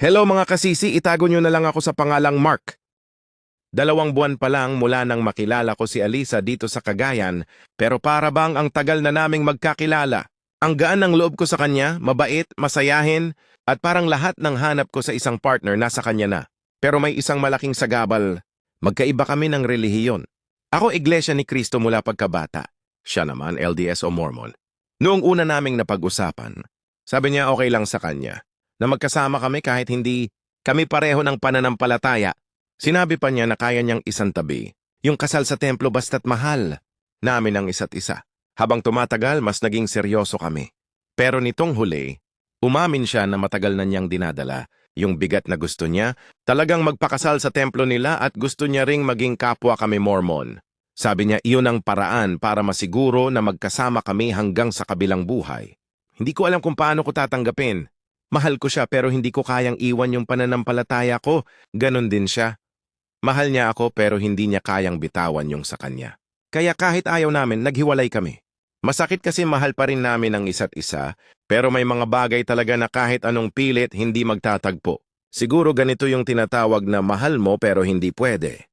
Hello mga kasisi, itago nyo na lang ako sa pangalang Mark. Dalawang buwan pa lang mula nang makilala ko si Alisa dito sa Cagayan, pero para bang ang tagal na naming magkakilala. Ang gaan ng loob ko sa kanya, mabait, masayahin, at parang lahat ng hanap ko sa isang partner nasa kanya na. Pero may isang malaking sagabal, magkaiba kami ng relihiyon. Ako iglesia ni Kristo mula pagkabata. Siya naman LDS o Mormon. Noong una naming napag-usapan, sabi niya okay lang sa kanya na magkasama kami kahit hindi kami pareho ng pananampalataya. Sinabi pa niya na kaya niyang isang tabi. Yung kasal sa templo basta't mahal namin ang isa't isa. Habang tumatagal, mas naging seryoso kami. Pero nitong huli, umamin siya na matagal na niyang dinadala. Yung bigat na gusto niya, talagang magpakasal sa templo nila at gusto niya ring maging kapwa kami Mormon. Sabi niya iyon ang paraan para masiguro na magkasama kami hanggang sa kabilang buhay. Hindi ko alam kung paano ko tatanggapin. Mahal ko siya pero hindi ko kayang iwan yung pananampalataya ko. Ganon din siya. Mahal niya ako pero hindi niya kayang bitawan yung sa kanya. Kaya kahit ayaw namin, naghiwalay kami. Masakit kasi mahal pa rin namin ang isa't isa, pero may mga bagay talaga na kahit anong pilit hindi magtatagpo. Siguro ganito yung tinatawag na mahal mo pero hindi pwede.